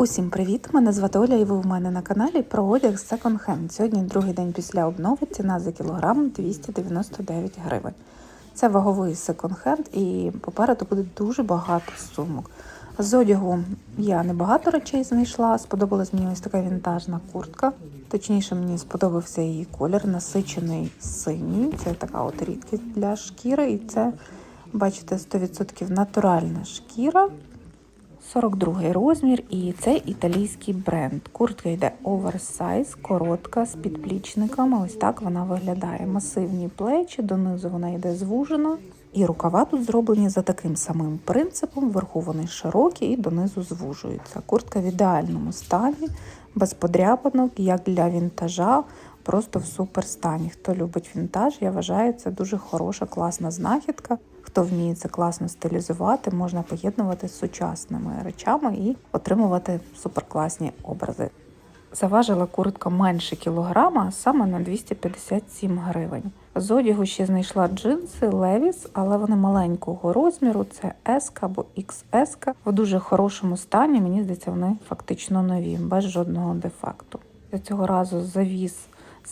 Усім привіт! Мене звати Оля і ви в мене на каналі про одяг Second Hand. Сьогодні другий день після обнови, ціна за кілограм 299 гривень. Це ваговий секонд-хенд і попереду буде дуже багато сумок. З одягу я небагато речей знайшла. Сподобалась мені ось така вінтажна куртка. Точніше, мені сподобався її колір, насичений синій. Це така от рідкість для шкіри, і це, бачите, 100% натуральна шкіра. 42 розмір, і це італійський бренд. Куртка йде оверсайз, коротка з підплічниками. Ось так вона виглядає. Масивні плечі, донизу вона йде звужена. І рукава тут зроблені за таким самим принципом. Вверху вони широкі і донизу звужуються. Куртка в ідеальному стані, без подряпанок, як для вінтажа, просто в супер стані. Хто любить вінтаж, я вважаю, це дуже хороша, класна знахідка. Хто вміє це класно стилізувати, можна поєднувати з сучасними речами і отримувати суперкласні образи. Заважила куртка менше кілограма, саме на 257 гривень. З одягу ще знайшла джинси Levi's, але вони маленького розміру. Це S або XS. В дуже хорошому стані. Мені здається, вони фактично нові, без жодного дефекту. Я цього разу завіз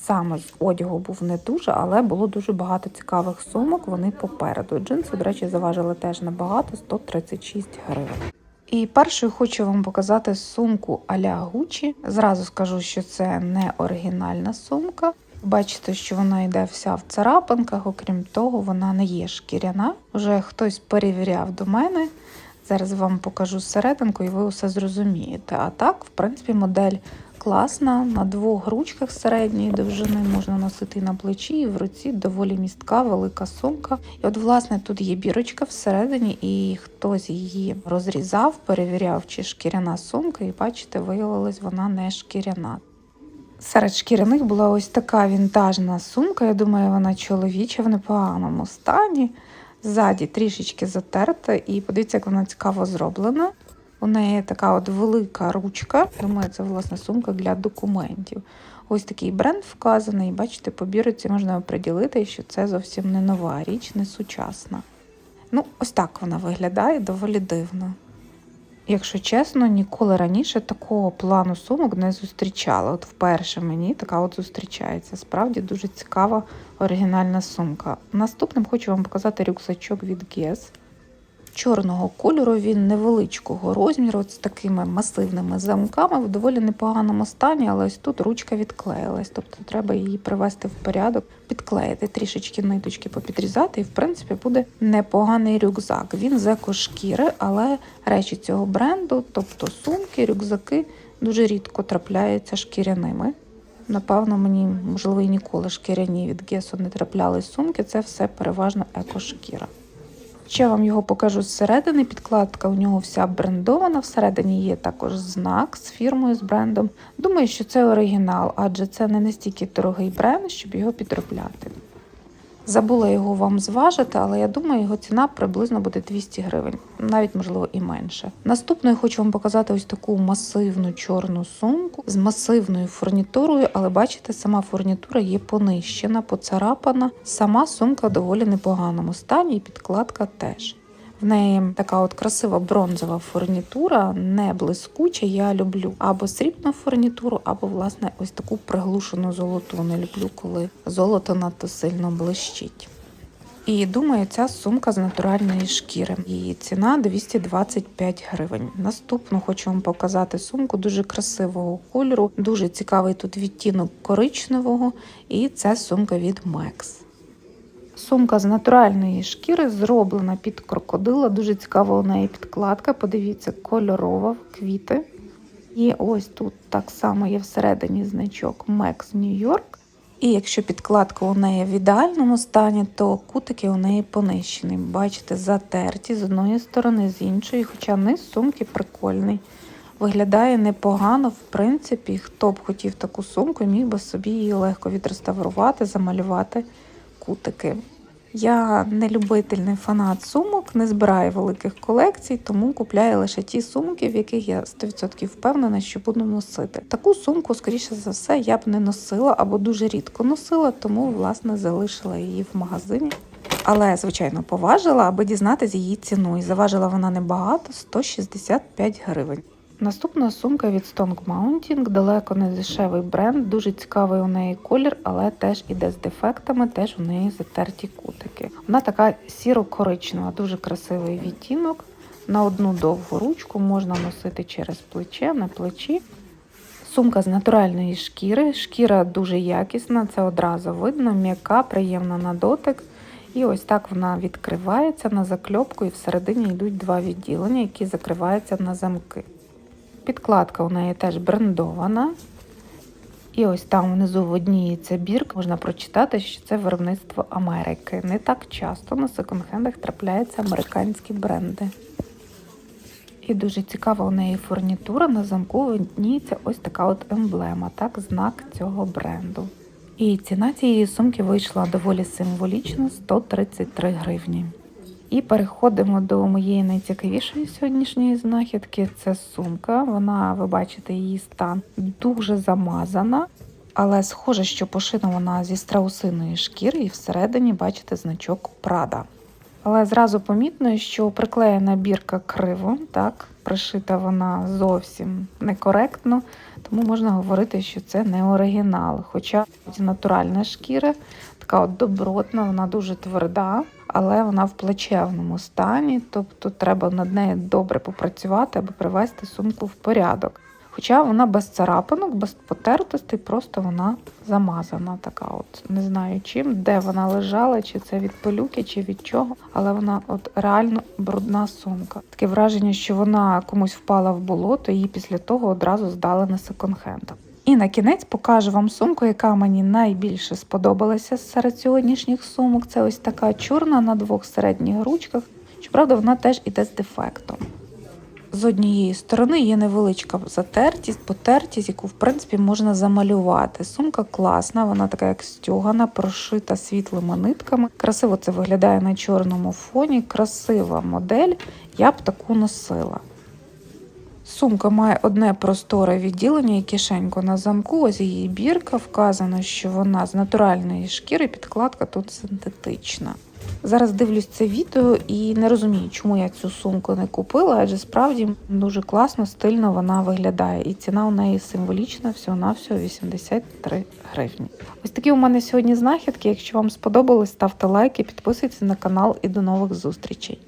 саме з одягу був не дуже, але було дуже багато цікавих сумок. Вони попереду. Джинси, до речі, заважили теж набагато 136 гривень. І першою хочу вам показати сумку а-ля Gucci. Зразу скажу, що це не оригінальна сумка. Бачите, що вона йде вся в царапинках, окрім того, вона не є шкіряна. Вже хтось перевіряв до мене. Зараз вам покажу серединку, і ви усе зрозумієте. А так, в принципі, модель класна. На двох ручках середньої довжини можна носити на плечі, і в руці доволі містка, велика сумка. І от, власне, тут є бірочка всередині, і хтось її розрізав, перевіряв, чи шкіряна сумка, і бачите, виявилось, вона не шкіряна. Серед шкіряних була ось така вінтажна сумка. Я думаю, вона чоловіча в непоганому стані. Ззаді трішечки затерта, і подивіться, як вона цікаво зроблена. У неї така от велика ручка. Думаю, це власне сумка для документів. Ось такий бренд вказаний. Бачите, по бірці можна приділити, що це зовсім не нова річ, не сучасна. Ну, ось так вона виглядає доволі дивно. Якщо чесно, ніколи раніше такого плану сумок не зустрічала. От вперше мені така от зустрічається. Справді дуже цікава оригінальна сумка. Наступним хочу вам показати рюкзачок від Guess. Чорного кольору він невеличкого розміру, з такими масивними замками в доволі непоганому стані, але ось тут ручка відклеїлась, тобто треба її привести в порядок, підклеїти трішечки ниточки попідрізати, і в принципі буде непоганий рюкзак. Він з екошкіри, але речі цього бренду, тобто сумки, рюкзаки, дуже рідко трапляються шкіряними. Напевно, мені можливо і ніколи шкіряні від Гесу не траплялись сумки. Це все переважно екошкіра. Ще вам його покажу зсередини. Підкладка у нього вся брендована. Всередині є також знак з фірмою, з брендом. Думаю, що це оригінал, адже це не настільки дорогий бренд, щоб його підробляти. Забула його вам зважити, але я думаю, його ціна приблизно буде 200 гривень, навіть можливо і менше. Наступною хочу вам показати ось таку масивну чорну сумку з масивною фурнітурою, але бачите, сама фурнітура є понищена, поцарапана. Сама сумка в доволі непоганому стані, і підкладка теж. В неї така от красива бронзова фурнітура, не блискуча. Я люблю або срібну фурнітуру, або власне ось таку приглушену золоту. Не люблю, коли золото надто сильно блищить. І думаю, ця сумка з натуральної шкіри. Її ціна 225 гривень. Наступну хочу вам показати сумку дуже красивого кольору, дуже цікавий тут відтінок коричневого, і це сумка від Max. Сумка з натуральної шкіри зроблена під крокодила. Дуже цікава у неї підкладка. Подивіться, кольорова квіти. І ось тут так само є всередині значок Max New York. І якщо підкладка у неї в ідеальному стані, то кутики у неї понищені. Бачите, затерті з одної сторони, з іншої, хоча низ сумки прикольний. Виглядає непогано, в принципі, хто б хотів таку сумку, міг би собі її легко відреставрувати, замалювати кутики. Я не любитель, не фанат сумок, не збираю великих колекцій, тому купляю лише ті сумки, в яких я 100% впевнена, що буду носити. Таку сумку, скоріше за все, я б не носила або дуже рідко носила, тому власне залишила її в магазині. Але, звичайно, поважила, аби дізнатися її ціну. І заважила вона небагато 165 гривень. Наступна сумка від Stone Mounting, далеко не дешевий бренд, дуже цікавий у неї колір, але теж іде з дефектами, теж у неї затерті кутики. Вона така сіро-коричнева, дуже красивий відтінок. На одну довгу ручку можна носити через плече, на плечі. Сумка з натуральної шкіри. Шкіра дуже якісна, це одразу видно, м'яка, приємна на дотик. І ось так вона відкривається на закльопку, і всередині йдуть два відділення, які закриваються на замки. Підкладка у неї теж брендована. І ось там внизу в одній це бірк можна прочитати, що це виробництво Америки. Не так часто на секонд-хендах трапляються американські бренди. І дуже цікава у неї фурнітура. На замку видніється ось така от емблема, так, знак цього бренду. І ціна цієї сумки вийшла доволі символічно 133 гривні. І переходимо до моєї найцікавішої сьогоднішньої знахідки. Це сумка. Вона, ви бачите, її стан дуже замазана, але схоже, що пошита вона зі страусиної шкіри, і всередині бачите значок Прада. Але зразу помітно, що приклеєна бірка криво, так, пришита вона зовсім некоректно, тому можна говорити, що це не оригінал. Хоча натуральна шкіра, така от добротна, вона дуже тверда, але вона в плачевному стані, тобто треба над нею добре попрацювати, аби привести сумку в порядок. Хоча вона без царапинок, без потертостей, просто вона замазана. Така, от не знаю чим, де вона лежала, чи це від пилюки, чи від чого, але вона от реально брудна сумка. Таке враження, що вона комусь впала в болото, її після того одразу здали на секонд-хенд. І на кінець покажу вам сумку, яка мені найбільше сподобалася серед сьогоднішніх сумок. Це ось така чорна на двох середніх ручках. Щоправда, вона теж іде з дефектом. З однієї сторони є невеличка затертість, потертість, яку в принципі можна замалювати. Сумка класна, вона така як стюгана, прошита світлими нитками. Красиво це виглядає на чорному фоні. Красива модель. Я б таку носила. Сумка має одне просторе відділення і кишеньку на замку. Ось її бірка. Вказано, що вона з натуральної шкіри, підкладка тут синтетична. Зараз дивлюсь це відео і не розумію, чому я цю сумку не купила, адже справді дуже класно, стильно вона виглядає. І ціна у неї символічна, всього-навсього 83 гривні. Ось такі у мене сьогодні знахідки. Якщо вам сподобалось, ставте лайки, підписуйтесь на канал і до нових зустрічей.